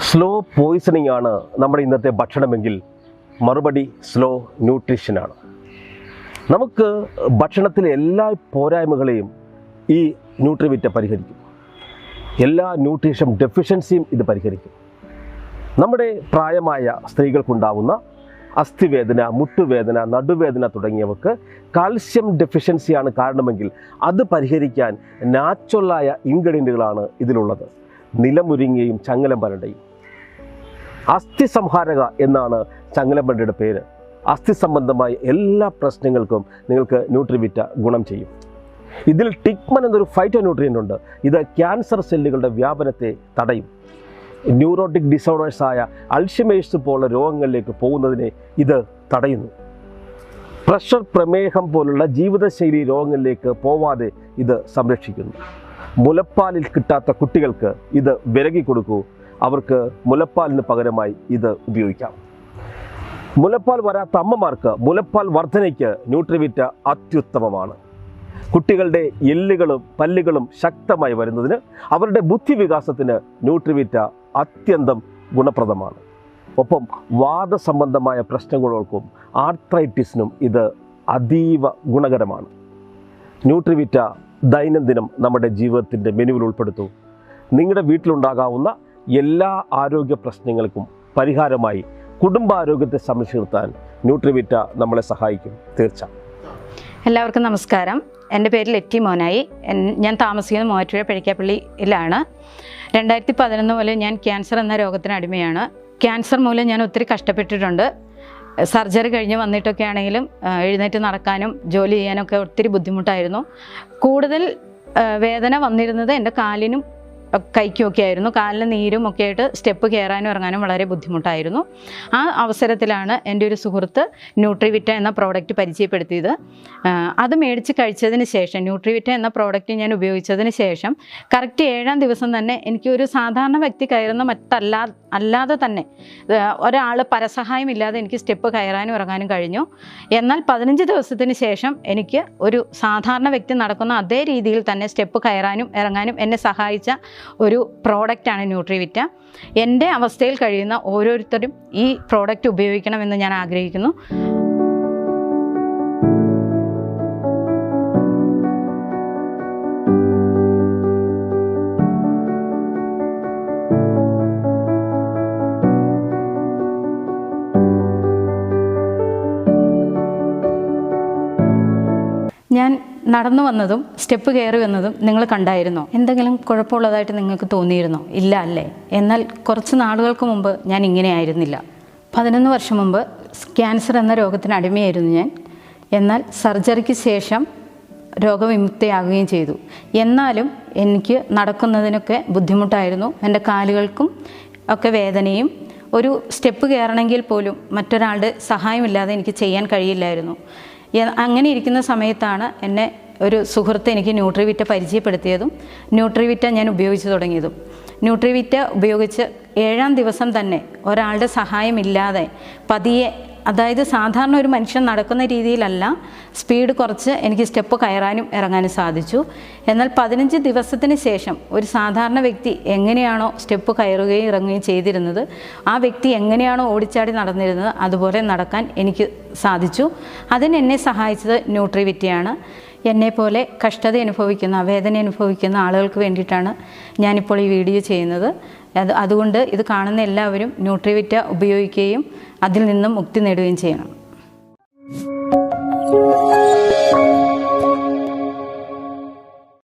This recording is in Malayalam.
സ്ലോ പോയിസണിംഗ് ആണ് നമ്മുടെ ഇന്നത്തെ ഭക്ഷണമെങ്കിൽ മറുപടി സ്ലോ ന്യൂട്രീഷനാണ് നമുക്ക് ഭക്ഷണത്തിലെ എല്ലാ പോരായ്മകളെയും ഈ ന്യൂട്രിവിറ്റ പരിഹരിക്കും. എല്ലാ ന്യൂട്രീഷൻ ഡെഫിഷ്യൻസിയും ഇത് പരിഹരിക്കും. നമ്മുടെ പ്രായമായ സ്ത്രീകൾക്കുണ്ടാവുന്ന അസ്ഥിവേദന മുട്ടുവേദന നടുവേദന തുടങ്ങിയവക്ക് കാൽസ്യം ഡെഫിഷ്യൻസിയാണ് കാരണമെങ്കിൽ അത് പരിഹരിക്കാൻ നാച്ചുറലായ ഇൻഗ്രീഡിയന്റുകളാണ് ഇതിലുള്ളത്. നിലമുരിങ്ങയും ചങ്ങലമ്പരണ്ടയും അസ്ഥി സംഹാരക എന്നാണ് ചങ്ങലമ്പരണ്ടയുടെ പേര്. അസ്ഥി സംബന്ധമായ എല്ലാ പ്രശ്നങ്ങൾക്കും നിങ്ങൾക്ക് ന്യൂട്രിവിറ്റ ഗുണം ചെയ്യും. ഇതിൽ ടിക്മൻ എന്നൊരു ഫൈറ്റോ ന്യൂട്രിയന്റ് ഉണ്ട്. ഇത് ക്യാൻസർ സെല്ലുകളുടെ വ്യാപനത്തെ തടയും. ന്യൂറോട്ടിക് ഡിസോർഡേഴ്സായ അൾഷിമേഴ്സ് പോലുള്ള രോഗങ്ങളിലേക്ക് പോകുന്നതിനെ ഇത് തടയുന്നു. പ്രഷർ പ്രമേഹം പോലുള്ള ജീവിതശൈലി രോഗങ്ങളിലേക്ക് പോവാതെ ഇത് സംരക്ഷിക്കുന്നു. മുലപ്പാലിൽ കിട്ടാത്ത കുട്ടികൾക്ക് ഇത് വിലകി കൊടുക്കൂ. അവർക്ക് മുലപ്പാലിന് പകരമായി ഇത് ഉപയോഗിക്കാം. മുലപ്പാൽ വരാത്ത അമ്മമാർക്ക് മുലപ്പാൽ വർധനയ്ക്ക് ന്യൂട്രിവിറ്റ അത്യുത്തമമാണ്. കുട്ടികളുടെ എല്ലുകളും പല്ലുകളും ശക്തമായി വരുന്നതിന് അവരുടെ ബുദ്ധി വികാസത്തിന് ന്യൂട്രിവിറ്റ അത്യന്തം ഗുണപ്രദമാണ്. ഒപ്പം വാദസംബന്ധമായ പ്രശ്നങ്ങൾക്കും ആർത്രൈറ്റിസിനും ഇത് അതീവ ഗുണകരമാണ്. ന്യൂട്രിവിറ്റ ദൈനംദിനം നമ്മുടെ ജീവിതത്തിന്റെ മെനുവിൽ ഉൾപ്പെടുത്തൂ. നിങ്ങളുടെ വീട്ടിലുണ്ടാകാവുന്ന എല്ലാ ആരോഗ്യ പ്രശ്നങ്ങൾക്കും പരിഹാരമായി കുടുംബാരോഗ്യത്തെ സംരക്ഷിക്കാൻ ന്യൂട്രിവിറ്റ നമ്മളെ സഹായിക്കും. തീർച്ച എല്ലാവർക്കും നമസ്കാരം. എന്റെ പേര് ലെറ്റി മോനായി. ഞാൻ താമസിക്കുന്നത് മൂവാറ്റുപുഴ പഴിക്കാപ്പള്ളിയിലാണ് രണ്ടായിരത്തി പതിനൊന്ന് മുതൽ ഞാൻ ക്യാൻസർ എന്ന രോഗത്തിന് അടിമയാണ്. ക്യാൻസർ മൂലം ഞാൻ ഒത്തിരി കഷ്ടപ്പെട്ടിട്ടുണ്ട്. സർജറി കഴിഞ്ഞ് വന്നിട്ടൊക്കെ ആണെങ്കിലും എഴുന്നേറ്റ് നടക്കാനും ജോലി ചെയ്യാനൊക്കെ ഒത്തിരി ബുദ്ധിമുട്ടായിരുന്നു. കൂടുതൽ വേദന വന്നിരുന്നത് എന്റെ കാലിനും കൈക്കും ഒക്കെ ആയിരുന്നു. കാലിന് നീരും ഒക്കെ ആയിട്ട് സ്റ്റെപ്പ് കയറാനും ഇറങ്ങാനും വളരെ ബുദ്ധിമുട്ടായിരുന്നു. ആ അവസരത്തിലാണ് എന്റെ ഒരു സുഹൃത്ത് ന്യൂട്രിവിറ്റ എന്ന പ്രോഡക്റ്റ് പരിചയപ്പെടുത്തിയത്. അത് മേടിച്ച് കഴിച്ചതിന് ശേഷം ന്യൂട്രിവിറ്റ എന്ന പ്രോഡക്റ്റ് ഞാൻ ഉപയോഗിച്ചതിന് ശേഷം കറക്റ്റ് ഏഴാം ദിവസം തന്നെ എനിക്ക് ഒരു സാധാരണ വ്യക്തി കയറുന്ന മറ്റല്ലാ അല്ലാതെ തന്നെ ഒരാൾ പരസഹായമില്ലാതെ എനിക്ക് സ്റ്റെപ്പ് കയറാനും ഇറങ്ങാനും കഴിഞ്ഞു. എന്നാൽ പതിനഞ്ച് ദിവസത്തിന് ശേഷം എനിക്ക് ഒരു സാധാരണ വ്യക്തി നടക്കുന്ന അതേ രീതിയിൽ തന്നെ സ്റ്റെപ്പ് കയറാനും ഇറങ്ങാനും എന്നെ സഹായിച്ച ഒരു പ്രോഡക്റ്റാണ് ന്യൂട്രിവിറ്റ എന്റെ അവസ്ഥയിൽ കഴിയുന്ന ഓരോരുത്തരും ഈ പ്രോഡക്റ്റ് ഉപയോഗിക്കണമെന്ന് ഞാൻ ആഗ്രഹിക്കുന്നു. ഞാൻ നടന്നു വന്നതും സ്റ്റെപ്പ് കയറി വന്നതും നിങ്ങൾ കണ്ടായിരുന്നോ? എന്തെങ്കിലും കുഴപ്പമുള്ളതായിട്ട് നിങ്ങൾക്ക് തോന്നിയിരുന്നോ? ഇല്ല അല്ലേ? എന്നാൽ കുറച്ച് നാളുകൾക്ക് മുമ്പ് ഞാൻ ഇങ്ങനെ ആയിരുന്നില്ല. പതിനൊന്ന് വർഷം മുമ്പ് ക്യാൻസർ എന്ന രോഗത്തിന് അടിമയായിരുന്നു ഞാൻ. എന്നാൽ സർജറിക്ക് ശേഷം രോഗവിമുക്തയാകുകയും ചെയ്തു. എന്നാലും എനിക്ക് നടക്കുന്നതിനൊക്കെ ബുദ്ധിമുട്ടായിരുന്നു. എന്റെ കാലുകൾക്കും ഒക്കെ വേദനയും. ഒരു സ്റ്റെപ്പ് കയറണമെങ്കിൽ പോലും മറ്റൊരാളുടെ സഹായമില്ലാതെ എനിക്ക് ചെയ്യാൻ കഴിയില്ലായിരുന്നു. അങ്ങനെ ഇരിക്കുന്ന സമയത്താണ് എന്നെ ഒരു സുഹൃത്ത് എനിക്ക് ന്യൂട്രിവിറ്റ പരിചയപ്പെടുത്തിയതും ന്യൂട്രിവിറ്റ ഞാൻ ഉപയോഗിച്ച് തുടങ്ങിയതും. ന്യൂട്രിവിറ്റ ഉപയോഗിച്ച് ഏഴാം ദിവസം തന്നെ ഒരാളുടെ സഹായമില്ലാതെ പതിയെ അതായത് സാധാരണ ഒരു മനുഷ്യൻ നടക്കുന്ന രീതിയിലല്ല സ്പീഡ് കുറച്ച് എനിക്ക് സ്റ്റെപ്പ് കയറാനും ഇറങ്ങാനും സാധിച്ചു. എന്നാൽ പതിനഞ്ച് ദിവസത്തിന് ശേഷം ഒരു സാധാരണ വ്യക്തി എങ്ങനെയാണോ സ്റ്റെപ്പ് കയറുകയും ഇറങ്ങുകയും ചെയ്തിരുന്നത് ആ വ്യക്തി എങ്ങനെയാണോ ഓടിച്ചാടി നടന്നിരുന്നത് അതുപോലെ നടക്കാൻ എനിക്ക് സാധിച്ചു. അതിനെന്നെ സഹായിച്ചത് ന്യൂട്രിവിറ്റയാണ് എന്നെപ്പോലെ കഷ്ടത അനുഭവിക്കുന്ന വേദന അനുഭവിക്കുന്ന ആളുകൾക്ക് വേണ്ടിയിട്ടാണ് ഞാനിപ്പോൾ ഈ വീഡിയോ ചെയ്യുന്നത്. അത് അതുകൊണ്ട് ഇത് കാണുന്ന എല്ലാവരും ന്യൂട്രിവിറ്റ ഉപയോഗിക്കുകയും അതിൽ നിന്നും മുക്തി നേടുകയും ചെയ്യണം.